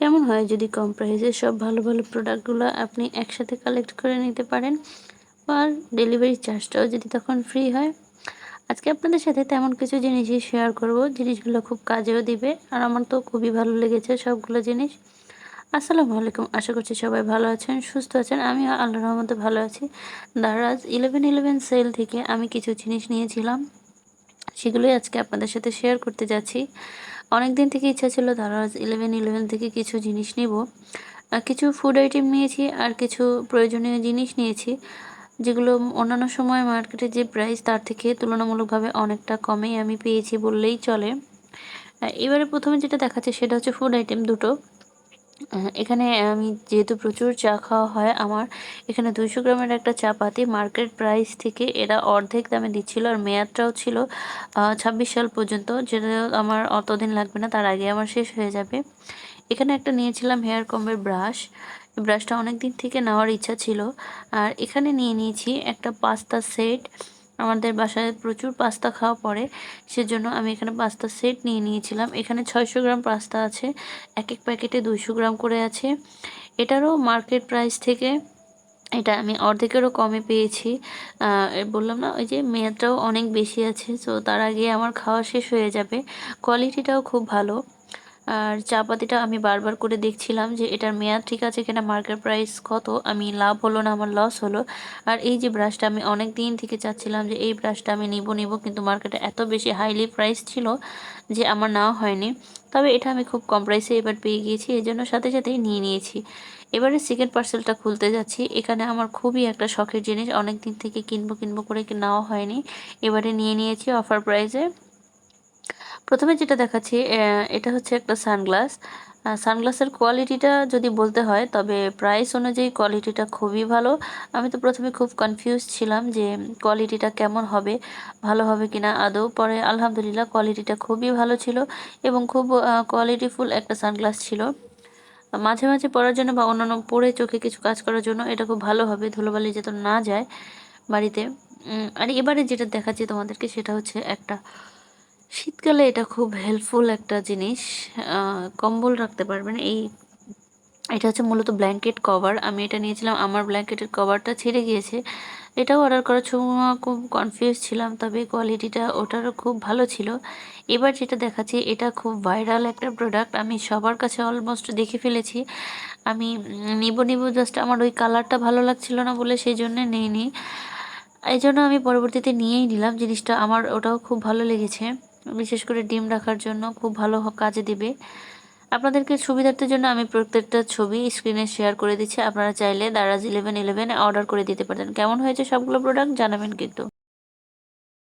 কেমন হয় যদি কম প্রাইসে সব ভালো ভালো প্রোডাক্টগুলো আপনি একসাথে কালেক্ট করে নিতে পারেন? আর ডেলিভারি চার্জটাও যদি তখন ফ্রি হয়? আজকে আপনাদের সাথে তেমন কিছু জিনিসই শেয়ার করব, জিনিসগুলো খুব কাজেও দিবে, আর আমার তো খুবই ভালো লেগেছে সবগুলো জিনিস। আসসালামু আলাইকুম, আশা করছি সবাই ভালো আছেন, সুস্থ আছেন, আমিও আল্লাহর রহমতে ভালো আছি। দারাজ ইলেভেন ইলেভেন সেল থেকে আমি কিছু জিনিস নিয়েছিলাম, সেগুলোই আজকে আপনাদের সাথে শেয়ার করতে যাচ্ছি। অনেক দিন থেকে ইচ্ছা ছিল দারাজ ইলেভেন ইলেভেন থেকে কিছু জিনিস নিব। কিছু ফুড আইটেম নিয়েছি আর কিছু প্রয়োজনীয় জিনিস নিয়েছি, যেগুলো অন্যান্য সময় মার্কেটে যে প্রাইস তার থেকে তুলনামূলকভাবে অনেকটা কমেই আমি পেয়েছি বললেই চলে। এবারে প্রথমে যেটা দেখাচ্ছে সেটা হচ্ছে ফুড আইটেম দুটো। এখানে আমি যেহেতু প্রচুর চা খাওয়া হয়, আমার এখানে দুইশো গ্রামের একটা চা পাতি মার্কেট প্রাইস থেকে এরা অর্ধেক দামে দিচ্ছিল আর মেয়াদটাও ছিল ছাব্বিশ সাল পর্যন্ত, যেটা আমার অতদিন লাগবে না, তার আগে আমার শেষ হয়ে যাবে। এখানে একটা নিয়েছিলাম হেয়ার কম্বের ব্রাশ ব্রাশটা অনেক দিন থেকে নেওয়ার ইচ্ছা ছিল, আর এখানে নিয়ে নিয়েছি একটা পাস্তা সেট আমাদের বাসায় প্রচুর পাস্তা খাওয়া পড়ে, সেজন্য আমি এখানে পাস্তা সেট নিয়ে নিয়েছিলাম। এখানে ছয়শো গ্রাম পাস্তা আছে এক এক প্যাকেটে দুইশো গ্রাম করে আছে। এটারও মার্কেট প্রাইস থেকে এটা আমি অর্ধেকেরও কমে পেয়েছি। বললাম না, ওই যে মেয়াদটাও অনেক বেশি আছে সো তার আগে আমার খাওয়া শেষ হয়ে যাবে। কোয়ালিটিটাও খুব ভালো। আর চা পাতিটা আমি বারবার করে দেখছিলাম যে এটার মেয়াদ ঠিক আছে কিনা মার্কেট প্রাইস কত, আমি লাভ হলো না, আমার লস হলো। আর এই যে ব্রাশটা আমি অনেক দিন থেকে চাচ্ছিলাম যে এই ব্রাশটা আমি নিব নিব, কিন্তু মার্কেটে এত বেশি হাইলি প্রাইস ছিল যে আমার নেওয়া হয়নি। তবে এটা আমি খুব কম প্রাইসে এবার পেয়ে গিয়েছি এই জন্য সাথে সাথেই নিয়ে নিয়েছি। এবারে সেকেন্ড পার্সেলটা খুলতে যাচ্ছি। এখানে আমার খুবই একটা শখের জিনিস, অনেক দিন থেকে কিনবো কিনবো করে নেওয়া হয়নি। এবারে নিয়ে নিয়েছি অফার প্রাইসে প্রথমে যেটা দেখাচ্ছি এটা হচ্ছে একটা সানগ্লাস। সানগ্লাসের কোয়ালিটিটা যদি বলতে হয়, তবে প্রাইস অনুযায়ী কোয়ালিটিটা খুবই ভালো। আমি তো প্রথমে খুব কনফিউজ ছিলাম যে কোয়ালিটিটা কেমন হবে, ভালো হবে কিনা। আদৌ পরে আলহামদুলিল্লাহ কোয়ালিটিটা খুবই ভালো ছিল এবং খুব কোয়ালিটিফুল একটা সানগ্লাস ছিল। মাঝে মাঝে পরার জন্য বা অন্যান্য পরে চোখে কিছু কাজ করার জন্য এটা খুব ভালো হবে, ধুলোবালি যেন না যায় বাড়িতে। আর এবারে যেটা দেখাচ্ছি তোমাদেরকে সেটা হচ্ছে একটা শীতকালে এটা খুব হেল্পফুল একটা জিনিস কম্বল রাখতে পারবেন। এই, এটা হচ্ছে মূলত ব্ল্যাঙ্কেট কভার আমি এটা নিয়েছিলাম, আমার ব্ল্যাঙ্কেটের কভারটা ছিঁড়ে গিয়েছে। এটাও অর্ডার করার সময় খুব কনফিউজ ছিলাম, তবে কোয়ালিটিটা ওটারও খুব ভালো ছিল। এবার যেটা দেখাচ্ছি, এটা খুব ভাইরাল একটা প্রোডাক্ট আমি সবার কাছে অলমোস্ট দেখে ফেলেছি। আমি নিব নিব জাস্ট আমার ওই কালারটা ভালো লাগছিল না বলে সেই জন্যে নিইনি। এই জন্য আমি পরবর্তীতে নিয়েই নিলাম জিনিসটা। আমার ওটাও খুব ভালো লেগেছে। বিশেষ করে ডিম রাখার জন্য খুব ভালো কাজে দিবে। আপনাদেরকে সুবিধার্থের জন্য আমি প্রত্যেকটা ছবি স্ক্রিনে শেয়ার করে দিচ্ছি। আপনারা চাইলে দারাজ ইলেভেন ইলেভেন অর্ডার করে দিতে পারেন কেমন হয়েছে সবগুলো প্রোডাক্ট জানাবেন কিন্তু।